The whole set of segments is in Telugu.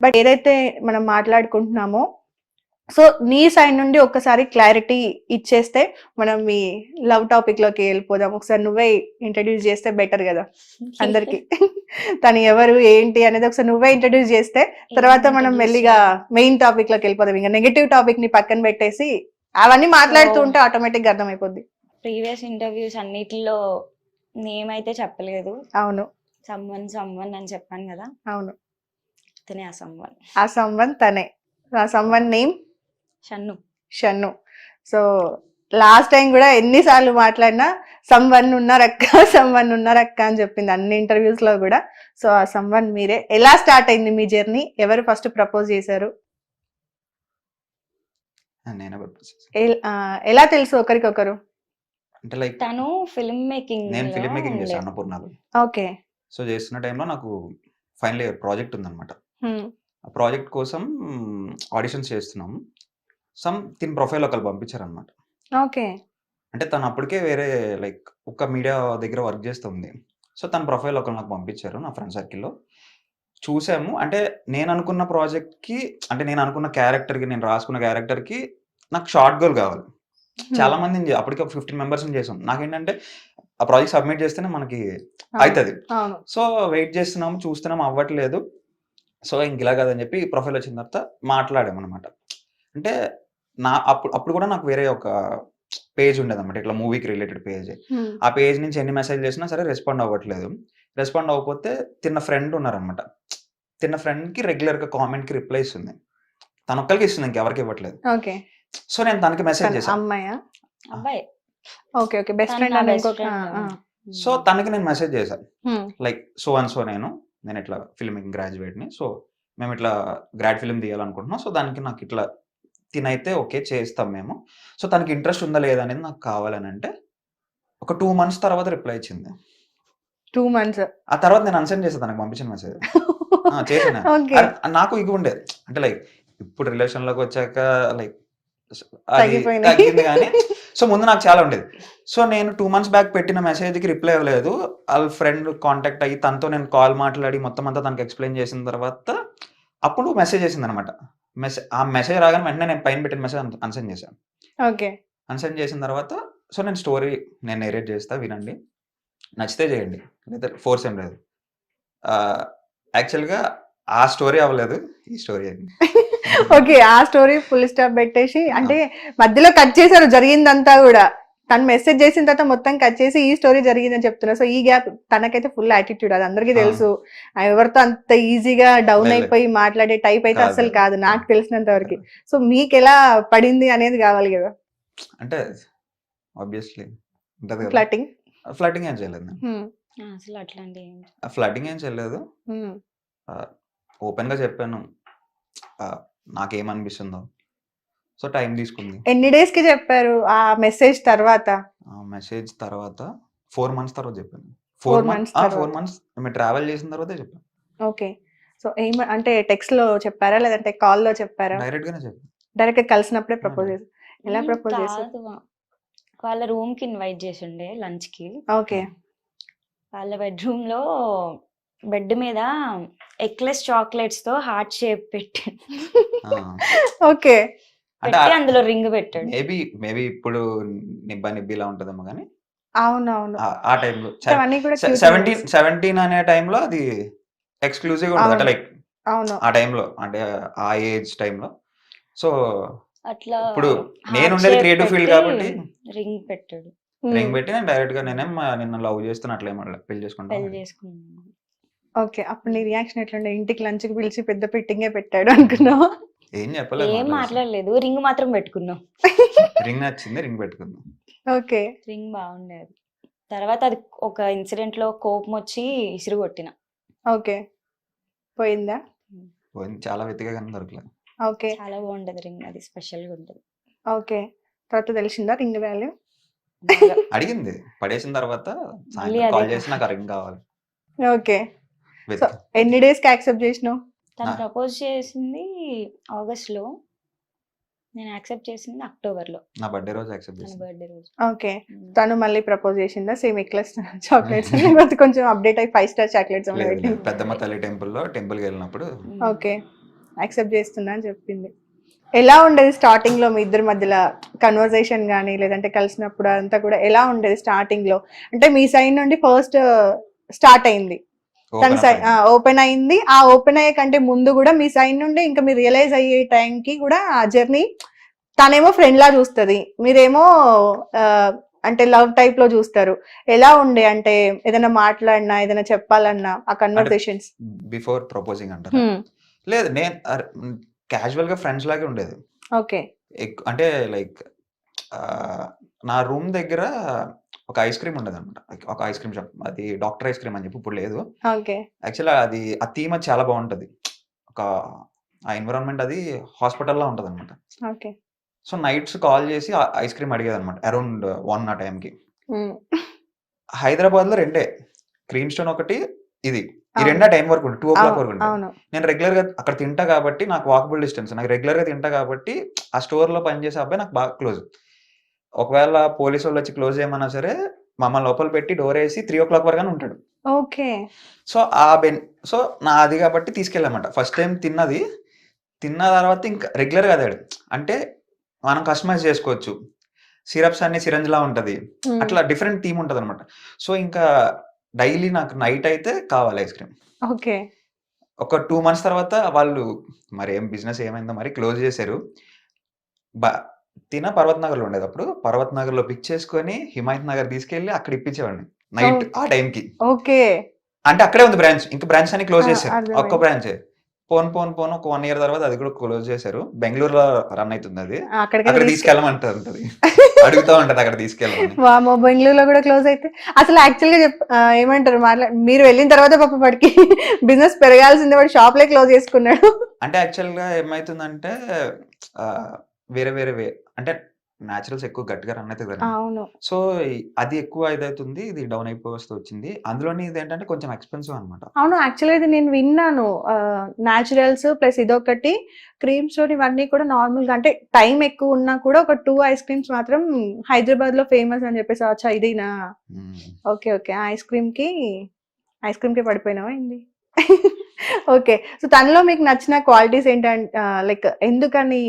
బట్ ఏదైతే మనం మాట్లాడుకుంటున్నామో సో నీ సైడ్ నుండి ఒక్కసారి క్లారిటీ ఇచ్చేస్తే మనం మీ లవ్ టాపిక్లోకి వెళ్ళిపోదాం. ఒకసారి నువ్వే ఇంట్రడ్యూస్ చేస్తే బెటర్ కదా అందరికి. తను ఎవరు ఏంటి అనేది ఒకసారి నువ్వే ఇంట్రడ్యూస్ చేస్తే తర్వాత మనం మెల్లిగా మెయిన్ టాపిక్లోకి వెళ్ళిపోదాం. ఇంకా నెగటివ్ టాపిక్ని పక్కన పెట్టేసి అవన్నీ మాట్లాడుతూ ఉంటే ఆటోమేటిక్గా అర్థమైపోద్ది. ప్రీవియస్ ఇంటర్వ్యూస్ అన్నిటిలో నేమ్ అయితే చెప్పలేదు. అవును. సమ్వన్ సమ్వన్ అని చెప్పాను కదా. అవును. అతనే ఆ సమ్వన్ ఆ సంవన్ తనే. ఆ someone name? Shannu. Shannu. So last time కూడా ఎన్నిసార్లు మాట్లాడినా సంవన్ ఉన్నారక్క సంవన్ ఉన్నారక్క అని చెప్పింది అన్ని ఇంటర్వ్యూస్లో కూడా. సో ఆ సంవన్ మీరే. ఎలా స్టార్ట్ అయింది మీ జర్నీ ఎవరు ఫస్ట్ ప్రపోజ్ చేశారు? ఎల్- తెలుసు ఒకరికొకరు? అంటే లైక్ తను ఫిల్మ్ మేకింగ్ నేను ఫిలిం మేకింగ్ చేశాను అన్నపూర్ణలో. ఓకే. సో చేస్తున్న టైంలో నాకు ఫైనల్ ఇయర్ ప్రాజెక్ట్ ఉందన్నమాట. ఆ ప్రాజెక్ట్ కోసం ఆడిషన్స్ చేస్తున్నాం సమ్ తిన్ ప్రొఫైల్ ఒకరు పంపించారనమాట ఓకే. అంటే తను అప్పటికే వేరే లైక్ ఒక మీడియా దగ్గర వర్క్ చేస్తుంది. సో తన ప్రొఫైల్ ఒకరు నాకు పంపించారు నా ఫ్రెండ్ సర్కిల్లో. చూసాము. అంటే నేను అనుకున్న ప్రాజెక్ట్కి అంటే నేను అనుకున్న క్యారెక్టర్కి నేను రాసుకున్న క్యారెక్టర్కి నాకు షార్ట్ గోల్ కావాలి. చాలా మందిని చే- అప్పటికే ఫిఫ్టీన్ మెంబర్స్ చేసాం. నాకేంటంటే ఆ ప్రాజెక్ట్ సబ్మిట్ చేస్తేనే మనకి అవుతుంది అవును. సో వెయిట్ చేస్తున్నాము చూస్తున్నాము అవ్వట్లేదు. సో ఇంక ఇలా కదని చెప్పి ప్రొఫైల్ వచ్చిన తర్వాత మాట్లాడాము అనమాట అంటే నా అప్పుడు అప్పుడు కూడా నాకు వేరే ఒక పేజ్ ఉండేది అనమాట ఇట్లా మూవీకి రిలేటెడ్ పేజ్. ఆ పేజ్ నుంచి ఎన్ని మెసేజ్ చేసినా సరే రెస్పాండ్ అవ్వట్లేదు. రెస్పాండ్ అవ్వకపోతే తిన్న ఫ్రెండ్ ఉన్నారనమాట తిన్న ఫ్రెండ్కి రెగ్యులర్గా కామెంట్కి రిప్లై ఇస్తుంది తన ఒక్కరికి ఇస్తుంది ఇంకెవరికి ఇవ్వట్లేదు. ఓకే. సో నేను తనకి మెసేజ్ చేశాను సో తనకి నేను మెసేజ్ చేశాను. లైక్ సో అండ్ సో నేను. నేను ఇట్లా ఫిల్మ్ మేకింగ్ గ్రాడ్యుయేట్ని. సో మేము ఇట్లా గ్రాడ్ ఫిల్మ్ తీయాలనుకుంటున్నాం. సో దానికి నాకు ఇట్లా తినైతే ఓకే చేస్తాం మేము. సో తనకి ఇంట్రెస్ట్ ఉందా లేదా అనేది నాకు కావాలని అంటే ఒక టూ మంత్స్ తర్వాత రిప్లై ఇచ్చింది. Two months. ఆ తర్వాత నేను అన్సెండ్ చేస్తాను తనకు పంపించిన మెసేజ్. చేసిన. నాకు ఇవి ఉండేది అంటే లైక్ ఇప్పుడు relation లోకి వచ్చాక లైక్. తగ్గింది కానీ సో ముందు నాకు చాలా ఉండేది. సో నేను టూ మంత్స్ బ్యాక్ పెట్టిన మెసేజ్కి రిప్లై ఇవ్వలేదు వాళ్ళ ఫ్రెండ్ కాంటాక్ట్ అయ్యి తనతో నేను కాల్ మాట్లాడి మొత్తం అంతా తనకి ఎక్స్ప్లెయిన్ చేసిన తర్వాత అప్పుడు మెసేజ్ చేసింది అనమాట మెసేజ్ ఆ మెసేజ్ రాగానే వెంటనే నేను పైన పెట్టిన మెసేజ్ అన్సెండ్ చేశాను ఓకే. అన్సెండ్ చేసిన తర్వాత సో నేను స్టోరీ నేను నేరేట్ చేస్తా వినండి. నచ్చితే చేయండి. లేదా ఫోర్స్ ఏం లేదు. యాక్చువల్గా ఆ స్టోరీ అవ్వలేదు. ఈ స్టోరీ అయింది. ఓకే ఆ స్టోరీ ఫుల్ స్టాప్ పెట్టేసి అంటే మధ్యలో కట్ చేశారు జరిగిందంతా కూడా. తను మెసేజ్ చేసిన తర్వాత మొత్తం కట్ చేసి ఈ స్టోరీ జరిగిందని చెప్తున్నారు సో ఈ గ్యాప్ తనకైతే ఫుల్ యాటిట్యూడ్ అది అందరికీ. తెలుసు. ఎవరితో అంత ఈజీగా డౌన్. అయిపోయి మాట్లాడే టైప్ అయితే. అసలు కాదు నాకు తెలిసినంత వరకు. సో మీకు ఎలా పడింది అనేది కావాలి కదా. అంటే ఆబ్వియస్లీ ఫ్లటింగ్ ఫ్లటింగ్ ఏం చేయలేదు అసలు అట్లాంటి ఏం- ఫ్లటింగ్ ఏం చేయలేదు. ఓపెన్గా చెప్పాను. నాకేమనిపిస్తుందో. సో టైం తీసుకుంది. ఎన్ని డేస్కి చెప్పారు ఆ మెసేజ్ తర్వాత? ఆ మెసేజ్ తర్వాత ఫోర్ మంత్స్ తర్వాత చెప్పాను. Four months four. మంత్స్ మేము ట్రావెల్ చేసిన తర్వాతే చెప్పాను. ఓకే. సో ఏం అంటే టెక్స్ట్లో చెప్పారా? లేదంటే కాల్లో చెప్పారా? డైరెక్ట్ గానే చెప్పాను. డైరెక్ట్గా కలిసినప్పుడే ప్రపోజ్ చేశారు ఎలా ప్రపోజ్ చేశారు. వాళ్ళ రూమ్కి ఇన్వైట్ చేసిండే లంచ్కి ఓకే. వాళ్ళ బెడ్రూమ్లో బెడ్ మీద ఎక్లెస్ చాక్లెట్స్తో హార్ట్ షేప్ పెట్టి ఓకే. అంటే పెట్టి అందులో రింగ్ పెట్టాడు. మేబీ మేబీ ఇప్పుడు నిబ్బా నిబ్బిలా ఉంటదేమో కానీ అవును అవును ఆ- టైంలో సెవెంటీన్. సెవెంటీన్ అనే టైంలో అది ఎక్స్క్లూజివ్ ఉంటుంది అంటే. లైక్ అవును. ఆ టైంలో అంటే ఆ ఏజ్ టైంలో. సో అట్లా ఇప్పుడు నేను ఉండేది creative field కాబట్టి రింగ్ పెట్టాడు. రింగ్ పెట్టి నేను డైరెక్ట్గా నేనేం నిన్న లవ్ చేస్తున్నట్లే మళ్ళీ పెళ్ళి పెళ్ళి చేసుకుంటాను చేసుకున్నాను ఓకే. అప్పుడు నీ రియాక్షన్ ఎట్లుండే? ఇంటికి లంచ్కి పిలిచి పెద్ద పెట్టింగే పెట్టాడు అనుకున్నావు? ఏం చెప్పలేదు ఏం మాట్లాడలేదు. రింగ్ మాత్రం పెట్టుకున్నాం. రింగ్ నచ్చింది రింగ్ పెట్టుకుందాం. ఓకే. రింగ్ బాగుండేది. తర్వాత అది ఒక ఇన్సిడెంట్లో కోపం వచ్చి ఇసురు కొట్టిన. ఓకే. పోయిందా? పోయింది. చాలా వెతిగా కానీ దొరకలేదు ఓకే. చాలా బాగుంటది రింగ్ అది. స్పెషల్గా ఉంటది ఓకే. తర్వాత తెలిసిందా రింగ్ వాల్యూ. అడిగింది. పడేసిన తర్వాత కాల్. చేసి నాకు రింగ్ కావాలి. ఓకే. ఎన్ని డేస్కి యాక్సెప్ట్ చేసినావు? తను. ప్రపోజ్ చేసింది ఆగస్ట్లో నేను యాక్సెప్ట్ చేసింది అక్టోబర్లో నా బర్త్డే రోజు యాక్సెప్ట్ తన చేసింది. బర్త్డే రోజు. ఓకే. తను మళ్ళీ ప్రపోజ్ చేసిందా? Same Eclairs chocolates. లేకపోతే కొంచెం అప్డేట్ అయి ఫైవ్ స్టార్ చాక్లెట్స్. పెద్దమ్మ తల్లి టెంపుల్లో టెంపుల్కి వెళ్ళినప్పుడు. ఓకే. యాక్సెప్ట్ చేస్తున్నా అని చెప్పింది. ఎలా ఉండేది స్టార్టింగ్లో మీ ఇద్దరి మధ్యలో కన్వర్సేషన్ కానీ లేదంటే కలిసినప్పుడు అంతా కూడా ఎలా ఉండేది స్టార్టింగ్లో? అంటే మీ సైడ్ నుండి ఫస్ట్ స్టార్ట్ అయింది. తన. ఓపెన్ అయింది. ఆ ఓపెన్ అయ్యే కంటే ముందు కూడా మీ సైడ్ నుండి ఇంకా మీరు రియలైజ్ అయ్యే టైంకి కూడా ఆ జర్నీ తనేమో ఫ్రెండ్ లా చూస్తుంది. మీరేమో అంటే లవ్ టైప్లో చూస్తారు. ఎలా ఉండే? అంటే ఏదైనా మాట్లాడినా ఏదైనా చెప్పాలన్నా ఆ కన్వర్సేషన్స్ బిఫోర్ ప్రపోజింగ్ అంటారు? లేదు నేను క్యాజువల్గా ఫ్రెండ్స్ లాగే ఉండేది. ఓకే. అంటే లైక్ నా రూమ్ దగ్గర ఒక ఐస్ క్రీమ్ ఉండేది అనమాట ఒక ఐస్ క్రీమ్ షాప్. అది డాక్టర్ ఐస్ క్రీమ్ అని చెప్పి ఇప్పుడు లేదు. ఓకే. యాక్చువల్లీ అది ఆ థీమ్ చాలా బాగుంటది. ఒక ఆ ఎన్విరాన్మెంట్ అది హాస్పిటల్లో ఉంటుంది అనమాట సో నైట్స్ కాల్ చేసి ఐస్ క్రీమ్ అడిగేది అనమాట అరౌండ్ వన్ ఆ టైంకి. హైదరాబాద్లో రెండే. క్రీమ్ స్టోన్ ఒకటి ఇది. ఈ రెండా టైం వరకు ఉంటుంది టూ ఓ క్లాక్ వరకు ఉంటుంది నేను రెగ్యులర్గా అక్కడ తింటా కాబట్టి నాకు వాకబుల్ డిస్టెన్స్. నాకు రెగ్యులర్గా తింటా కాబట్టి ఆ స్టోర్లో పనిచేసే అబ్బాయి నాకు బాగా క్లోజ్. ఒకవేళ పోలీసు వాళ్ళు వచ్చి క్లోజ్ చేయమన్నా సరే మమ్మల్ని లోపల పెట్టి డోర్ వేసి త్రీ ఓ క్లాక్ వరకు ఉంటాడు. ఓకే. సో ఆ బెన్ సో నా అది కాబట్టి తీసుకెళ్ళామంట. ఫస్ట్ టైం తిన్నది. తిన్న తర్వాత ఇంకా రెగ్యులర్గా అదాడు అంటే మనం కస్టమైజ్ చేసుకోవచ్చు. సిరప్స్ అన్ని సిరంజ్ లా ఉంటది. అట్లా డిఫరెంట్ థీమ్ ఉంటది అనమాట సో ఇంకా డైలీ నాకు నైట్ అయితే కావాలి ఐస్ క్రీమ్. ఓకే. ఒక టూ మంత్స్ తర్వాత వాళ్ళు మరి ఏం బిజినెస్ ఏమైందో మరి క్లోజ్ చేశారు. బా తిన పర్వత్ నగర్లో ఉండేది అప్పుడు. పర్వత్ నగర్లో పిక్ చేసుకొని హిమాయత్ నగర్ తీసుకెళ్ళి అక్కడ ఇప్పించేవాడిని. నైట్ ఆ టైంకి ఓకే. అంటే అక్కడే ఉంది బ్రాంచ్ ఇంకా బ్రాంచ్ అని క్లోజ్ చేశారు. ఒక్క బ్రాంచ్ పోన్ పోన్ పోన్ ఒక వన్ ఇయర్ తర్వాత అది కూడా క్లోజ్ చేశారు. బెంగళూరులో రన్ అవుతుంది అది. అక్కడ తీసుకెళ్ళమంటారు ఉంటది అడుగుతా ఉంటది అక్కడ తీసుకెళ్ళమని. వామో బెంగళూరులో కూడా క్లోజ్ అయితే. అసలు యాక్చువల్గా ఏమంటారు? మాట్లా మీరు వెళ్ళిన తర్వాత పాప వాడికి బిజినెస్ పెరగాల్సిందే. వాడు షాప్ లే క్లోజ్ చేసుకున్నాడు. అంటే యాక్చువల్గా ఏమైతుందంటే వేరే వేరే వే అంటే న్యాచురల్స్ ఎక్కువ గట్టిగా రన్ అవుతుంది కదా అవును. సో అది ఎక్కువ ఇదవుతుంది ఇది డౌన్ అయిపోయి వస్తూ వచ్చింది. అందులోని ఇది ఏంటంటే కొంచెం ఎక్స్పెన్సివ్ అనమాట అవును. యాక్చువల్గా ఇది నేను విన్నాను. న్యాచురల్స్ ప్లస్ ఇదొకటి క్రీమ్స్ ఇవన్నీ కూడా నార్మల్గా అంటే టైం ఎక్కువ ఉన్నా కూడా ఒక టూ ఐస్ క్రీమ్స్ మాత్రం హైదరాబాద్లో ఫేమస్ అని చెప్పేసి అచ్చా ఇదేనా? Okay okay. ఐస్ క్రీమ్కి ఐస్ క్రీమ్కి పడిపోయినావా ఏంది? ఓకే. సో తనలో మీకు నచ్చిన క్వాలిటీస్ ఏంటంటే లైక్ ఎందుకని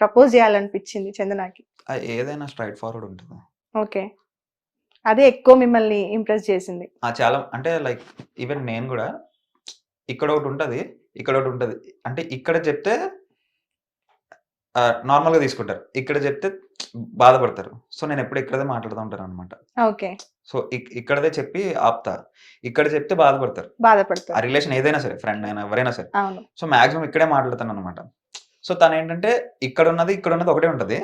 ప్రపోజ్ చేయాలనిపించింది చందనాకి? ఏదైనా స్ట్రైట్ ఫార్వర్డ్ ఉంటుంది. ఓకే. అదే ఎక్కువ మిమ్మల్ని ఇంప్రెస్ చేసింది. ఆ, చాలా అంటే లైక్ ఈవెన్ నేను కూడా ఇక్కడ ఒకటి ఉంటది ఇక్కడ ఒకటి ఉంటది. అంటే ఇక్కడ చెప్తే నార్మల్గా తీసుకుంటారు. ఇక్కడ చెప్తే బాధపడతారు. సో నేను ఎప్పుడు ఇక్కడదే మాట్లాడుతూ ఉంటాను అనమాట ఓకే. సో ఇక్- ఇక్కడదే చెప్పి ఆపుతా. ఇక్కడ చెప్తే బాధపడతారు. ఆ బాధపడతారు రిలేషన్ ఏదైనా సరే ఫ్రెండ్ అయినా ఎవరైనా సరే. సో మాక్సిమం ఇక్కడే మాట్లాడతాను అనమాట సో తను ఏంటంటే ఇక్కడ ఉన్నది ఇక్కడ ఉన్నది ఒకటే ఉంటది.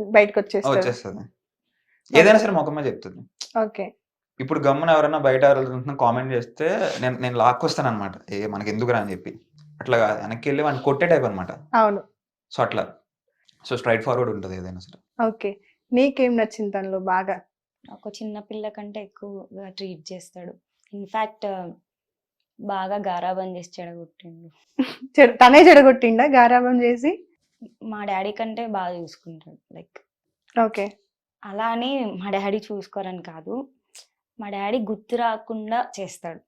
బయటకు వచ్చేస్తారు వచ్చేస్తుంది. ఏదైనా సరే ముఖమే చెప్తుంది. ఓకే. ఇప్పుడు గమ్మున ఎవరైనా బయట కామెంట్ చేస్తే నేను నేను లాక్కొస్తాను అనమాట ఏ మనకి ఎందుకురా అని చెప్పి. అట్లా. వెనక్కి వెళ్ళి వాడిని కొట్టే టైప్ అనమాట అవును. సో అట్లా. సో స్ట్రైట్ ఫార్వర్డ్ ఉంటుంది ఏదైనా సరే. ఓకే. నీకేం నచ్చింది తనలో బాగా? ఒక చిన్న పిల్ల కంటే ఎక్కువగా ట్రీట్ చేస్తాడు. ఇన్ఫాక్ట్ బాగా గారాబం చేసి చెడగొట్టిండు. చెడు- తనే చెడగొట్టిండా గారాబం చేసి? మా డాడీ కంటే బాగా చూసుకుంటాడు లైక్. ఓకే. అలా అని మా డాడీ చూసుకోరని కాదు. మా డాడీ గుర్తు రాకుండా చేస్తాడు.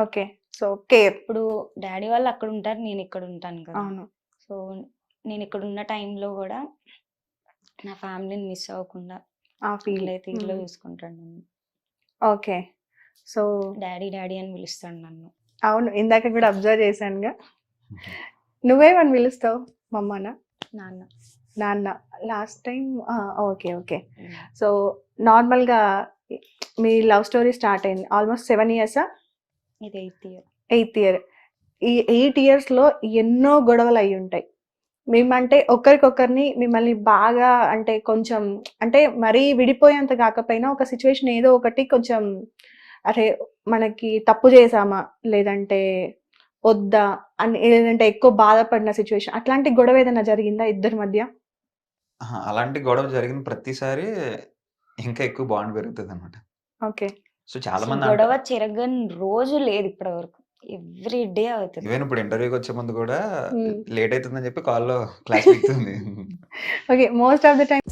ఓకే. So care. ఇప్పుడు డాడీ వాళ్ళు అక్కడ ఉంటారు నేను ఇక్కడ ఉంటాను కదా. అవును. సో నేను ఇక్కడ ఉన్న టైంలో కూడా నా ఫ్యామిలీని మిస్ అవ్వకుండా ఆ ఫీల్ ఇట్లయితే ఇట్లా చూసుకుంటాడు నన్ను. ఓకే. సో డాడీ డాడీ అని పిలుస్తాడు నన్ను. అవును. ఇందాక కూడా అబ్జర్వ్ చేశానుగా. నువ్వేమని పిలుస్తావు? మమ్మనా? నాన్న. నాన్న. Last time okay okay. So నార్మల్గా మీ లవ్ స్టోరీ స్టార్ట్ అయింది. ఆల్మోస్ట్ సెవెన్ ఇయర్సా? ఇది ఎయిత్ ఇయర్. Eighth year. ఈ ఎయిట్ ఇయర్స్లో ఎన్నో గొడవలు అయి ఉంటాయి మేమంటే ఒకరికొకరిని మిమ్మల్ని బాగా అంటే కొంచెం అంటే మరీ విడిపోయేంత కాకపోయినా ఒక సిచ్యువేషన్ ఏదో ఒకటి కొంచెం అరే మనకి తప్పు చేసామా లేదంటే వద్దా? అని లేదంటే ఎక్కువ బాధపడిన సిచ్యువేషన్ అట్లాంటి గొడవ ఏదైనా జరిగిందా ఇద్దరి మధ్య? అలాంటి గొడవ జరిగిన ప్రతిసారి ఇంకా ఎక్కువ బాండ్ పెరుగుతుంది అనమాట ఓకే. సో చాలా మంది గొడవ చెరగని రోజు లేదు ఇప్పటి వరకు ఎవ్రీ డే అవుతుంది ఈవెన్ ఇప్పుడు ఇంటర్వ్యూకి వచ్చే ముందు కూడా. లేట్ అవుతుందని చెప్పి కాల్లో class okay most of the time